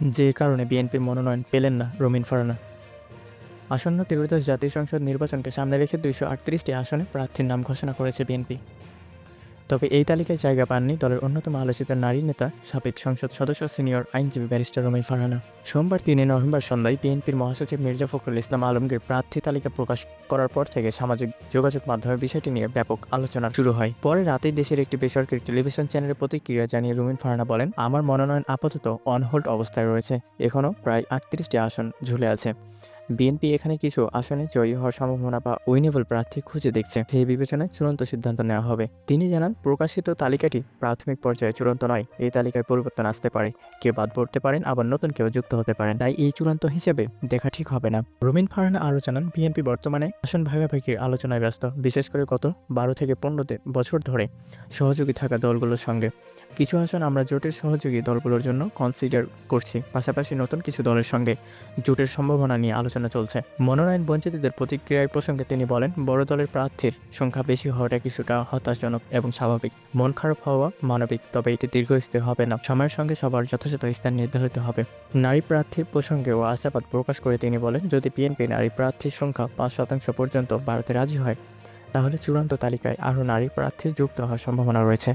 যে কারণে বিএনপির মনোনয়ন পেলেন না রমিন ফারানা। আসন্ন ত্রিদশ জাতীয় সংসদ নির্বাচনকে সামনে রেখে দুইশো আটত্রিশটি আসনে প্রার্থীর নাম ঘোষণা করেছে বিএনপি। তবে এই তালিকায় জায়গা পাননি দলের অন্যতম আলোচিত নারী নেতা, সাবেক সংসদ সদস্য, সিনিয়র আইনজীবী ব্যারিস্টার রমিন ফারহানা সোমবার তিনে নভেম্বর সন্ধ্যায় বিএনপির মহাসচিব মির্জা ফখরুল ইসলাম আলমগীর প্রার্থী তালিকা প্রকাশ করার পর থেকে সামাজিক যোগাযোগ মাধ্যমে বিষয়টি নিয়ে ব্যাপক আলোচনা শুরু হয়। পরে রাতেই দেশের একটি বেসরকারি টেলিভিশন চ্যানেলে প্রতিক্রিয়া জানিয়ে রুমিন ফারহানা বলেন, আমার মনোনয়ন আপাতত অনহোল্ড অবস্থায় রয়েছে। এখনও প্রায় আটত্রিশটি আসন ঝুলে আছে। বিএনপি এখানে কিছু আসনে জয়ী হওয়ার সম্ভাবনা বা উইনেবল প্রার্থী খুঁজে দেখছে। সেই বিবেচনায় চূড়ান্ত সিদ্ধান্ত নেওয়া হবে। তিনি জানান, প্রকাশিত তালিকাটি প্রাথমিক পর্যায়ে চূড়ান্ত নয়। এই তালিকায় পরিবর্তন আসতে পারে। কেউ বাদ পড়তে পারেন, আবার নতুন কেউ যুক্ত হতে পারেন। তাই এই চূড়ান্ত হিসেবে দেখা ঠিক হবে না। রুমিন ফারহানা আরও জানান, বিএনপি বর্তমানে আসন ভাগাভাগির আলোচনায় ব্যস্ত। বিশেষ করে গত বারো থেকে পনেরো বছর ধরে সহযোগী থাকা দলগুলোর সঙ্গে। কিছু আসন আমরা জোটের সহযোগী দলগুলোর জন্য কনসিডার করছি। পাশাপাশি নতুন কিছু দলের সঙ্গে জোটের সম্ভাবনা নিয়ে আলোচনা চলছে। মনোনয়ন বঞ্চিতদের প্রতিক্রিয়ার প্রসঙ্গে তিনি বলেন, বড় দলের প্রার্থীর সংখ্যা বেশি হওয়াটা কিছুটা হতাশজনক এবং স্বাভাবিক। মন খারাপ হওয়া মানবিক, তবে এটি দীর্ঘস্থায়ী হবে না। সময়ের সঙ্গে সবার যথাযথ স্থান নির্ধারিত হবে। নারী প্রার্থীর প্রসঙ্গেও আশাবাদ প্রকাশ করে তিনি বলেন, যদি বিএনপি নারী প্রার্থীর সংখ্যা পাঁচ শতাংশ পর্যন্ত বাড়াতে রাজি হয়, তাহলে চূড়ান্ত তালিকায় আরও নারী প্রার্থী যুক্ত হওয়ার সম্ভাবনা রয়েছে।